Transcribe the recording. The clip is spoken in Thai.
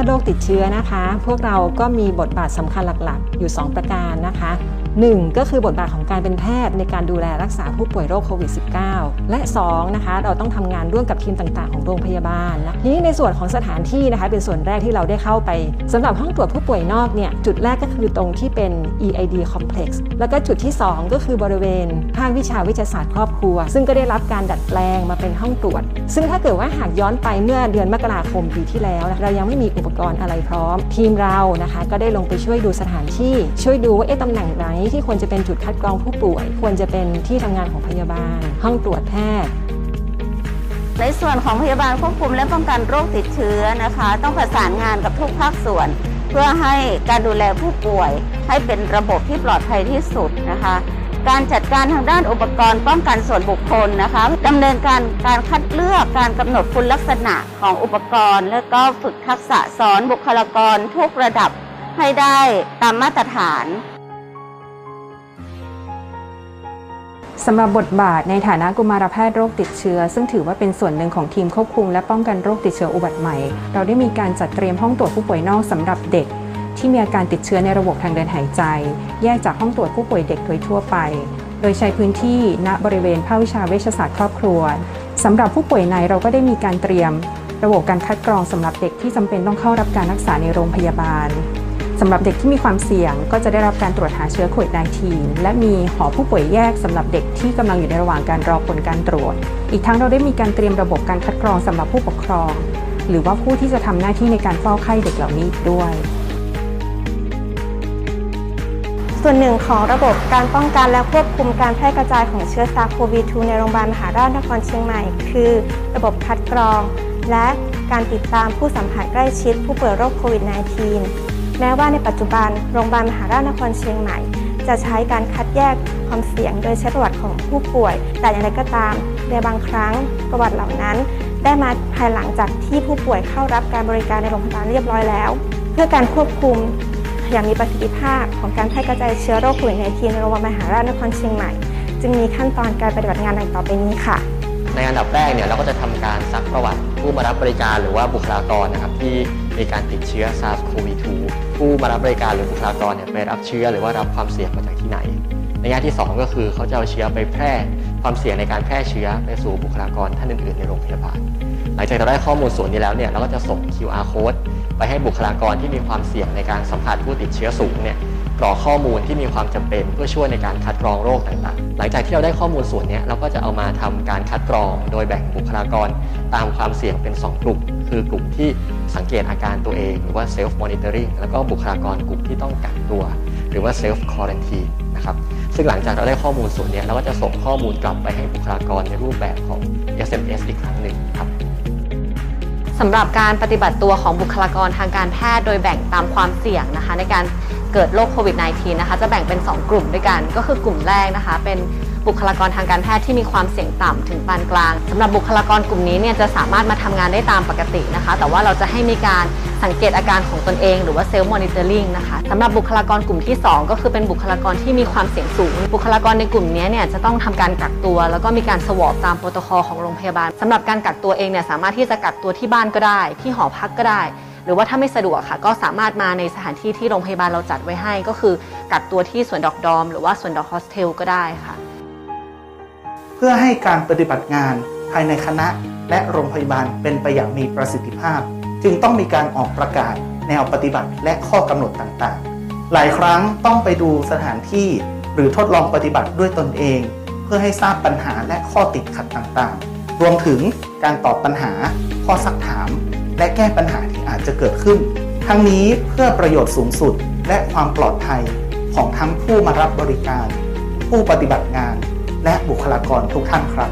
ทย์โรคติดเชื้อนะคะ พวกเราก็มีบทบาทสำคัญหลักๆ อยู่ 2 ประการนะคะ 1. ก็คือบทบาทของการเป็นแพทย์ในการดูแลรักษาผู้ป่วยโรคโควิด -19 และ 2. นะคะเราต้องทำงานร่วมกับทีมต่างๆ ของโรงพยาบาลนะทีนี้ในส่วนของสถานที่นะคะเป็นส่วนแรกที่เราได้เข้าไปสำหรับห้องตรวจผู้ป่วยนอกเนี่ยจุดแรกก็คือตรงที่เป็น EID complex แล้วก็จุดที่ 2 ก็คือบริเวณภาควิชาวิทยาศาสตร์ครอบครัว ซึ่งก็ได้รับการดัดแปลงมาเป็นห้องตรวจ ซึ่งถ้าเกิดว่าหากย้อนไปเมื่อเดือนมกราคมปีที่แล้ว เรายังไม่มีอุปกรณ์อะไรพร้อม ทีมเรานะคะก็ได้ลงไปช่วยดูสถานที่ช่วยดูว่าเอ๊ะตำแหน่งไหนที่ควรจะเป็นจุดคัดกรองผู้ป่วย ควรจะเป็นที่ทำงานของพยาบาล ห้องตรวจแพทย์ในส่วนของพยาบาลควบคุมและป้องกันโรคติดเชื้อนะคะ ต้องประสานงานกับทุกภาคส่วน เพื่อให้การดูแลผู้ป่วย ให้เป็นระบบที่ปลอดภัยที่สุดนะคะ การจัดการทางด้านอุปกรณ์ป้องกันส่วนบุคคลนะคะดำเนินการการคัดเลือกการกำหนดคุณลักษณะของอุปกรณ์ และก็ฝึกทักษะสอนบุคลากรทุกระดับให้ได้ตามมาตรฐาน สำหรับบทบาทในฐานะกุมารแพทย์โรคติดเชื้อ ซึ่งถือว่าเป็นส่วนหนึ่งของทีมควบคุม และป้องกันโรคติดเชื้ออุบัติใหม่ เราได้มีการจัดเตรียมห้องตรวจผู้ป่วยนอกสำหรับเด็ก ที่มีอาการติดเชื้อในระบบทางเดินหายใจ แยกจากห้องตรวจผู้ป่วยเด็กโดยทั่วไป โดยใช้พื้นที่ณบริเวณภาควิชาเวชศาสตร์ครอบครัวสำหรับผู้ป่วยในเราก็ได้มีการเตรียม ระบบการคัดกรองสำหรับเด็กที่จำเป็นต้องเข้ารับการรักษาในโรงพยาบาล สำหรับเด็กที่มีความเสี่ยงก็จะได้รับการตรวจหาเชื้อโควิด -19 และมีหอผู้ป่วยแยกสำหรับเด็กที่กำลังอยู่ในระหว่างการรอผลการตรวจ อีกทั้งเราได้มีการเตรียมระบบการคัดกรองสำหรับผู้ปกครอง หรือว่าผู้ที่จะทำหน้าที่ในการเฝ้าไข้เด็กเหล่านี้ด้วยส่วนหนึ่งของระบบการป้องกันและควบคุมการแพร่กระจายของเชื้อ SARS-CoV-2 ในโรงพยาบาลมหาราชนครเชียงใหม่ คือ ระบบคัดกรอง และการติดตามผู้สัมผัสใกล้ชิดผู้ป่วยโรคโควิด -19 แม้ว่าในปัจจุบันโรงพยาบาลมหาราชนครเชียงใหม่ จะใช้การคัดแยกความเสี่ยงโดยใช้ประวัติของผู้ป่วย แต่อย่างไรก็ตามในบางครั้งประวัติเหล่านั้น ได้มาภายหลังจากที่ผู้ป่วยเข้ารับการบริการในโรงพยาบาลเรียบร้อยแล้ว เพื่อการควบคุมอย่างมีประสิทธิภาพของการแพร่กระจายเชื้อโรคโควิด -19 ในโรงพยาบาลมหาราชนครเชียงใหม่ จึงมีขั้นตอนการปฏิบัติงานดังต่อไปนี้ค่ะ ในอันดับแรกเนี่ยเราก็จะทำการซักประวัติผู้มารับบริการหรือว่าบุคลากรนะครับที่มีการติดเชื้อ SARS-CoV-2 ผู้มารับบริการหรือบุคลากรเนี่ยไปรับเชื้อหรือว่ารับความเสี่ยงมาจากที่ไหน ในแง่ที่ 2 ก็คือเขาจะเอาเชื้อไปแพร่ความเสี่ยงในการแพร่เชื้อไปสู่บุคลากรท่านอื่นๆ ในโรงพยาบาล หลังจากเราได้ข้อมูลส่วนนี้แล้วเนี่ยเราก็จะส่ง QR code ไปให้บุคลากรที่มีความเสี่ยงในการสัมผัสผู้ติดเชื้อสูงเนี่ย รอข้อมูลที่มีความจำเป็นเพื่อช่วยในการคัดกรองโรคต่างๆ หลังจากที่เราได้ข้อมูลส่วนนี้เราก็จะเอามาทำการคัดกรอง โดยแบ่งบุคลากรตามความเสี่ยงเป็น 2 กลุ่ม คือกลุ่มที่สังเกตอาการตัวเอง หรือว่า self monitoring แล้วก็บุคลากรกลุ่มที่ต้องกักตัว หรือว่า self quarantine นะครับซึ่งหลังจากเราได้ข้อมูลส่วนนี้เราก็จะส่งข้อมูลกลับไปให้บุคลากรในรูปแบบของ SMS อีกครั้งหนึ่งครับสำหรับการปฏิบัติตัวของบุคลากรทางการแพทย์โดยแบ่งตามความเสี่ยงนะคะ ในการ เกิดโรคโควิด -19 นะคะจะแบ่งเป็น 2 กลุ่มด้วยกัน ก็คือกลุ่มแรกนะคะเป็นบุคลากรทางการแพทย์ที่มีความเสี่ยงต่ำถึงปานกลางสำหรับบุคลากรกลุ่มนี้เนี่ยจะสามารถมาทำงานได้ตามปกตินะคะ แต่ว่าเราจะให้มีการสังเกตอาการของตนเอง หรือว่าเซลล์มอนิเตอร์ลิงนะคะสำหรับบุคลากรกลุ่มที่ 2 ก็คือเป็นบุคลากรที่มีความเสี่ยงสูง บุคลากรในกลุ่มนี้เนี่ยจะต้องทำการกักตัว แล้วก็มีการสวอปตามโปรโตคอลของโรงพยาบาลสำหรับการกักตัวเองเนี่ยสามารถที่จะกักตัวที่บ้านก็ได้ ที่หอพักก็ได้ หรือว่าถ้าไม่สะดวกค่ะ ก็สามารถมาในสถานที่ที่โรงพยาบาลเราจัดไว้ให้ ก็คือกักตัวที่สวนดอกดอม หรือว่าสวนดอกโฮสเทลก็ได้ค่ะ เพื่อให้การปฏิบัติงานภายในคณะและโรงพยาบาลเป็นไปอย่างมีประสิทธิภาพ จึงต้องมีการออกประกาศ แนวปฏิบัติและข้อกำหนดต่างๆ หลายครั้งต้องไปดูสถานที่ หรือทดลองปฏิบัติด้วยตนเอง เพื่อให้ทราบปัญหาและข้อติดขัดต่างๆ รวมถึงการตอบปัญหา ข้อซักถาม และแก้ปัญหาที่อาจจะเกิดขึ้น ทั้งนี้เพื่อประโยชน์สูงสุดและความปลอดภัยของทั้งผู้มารับบริการ ผู้ปฏิบัติงาน และบุคลากรทุกท่านครับ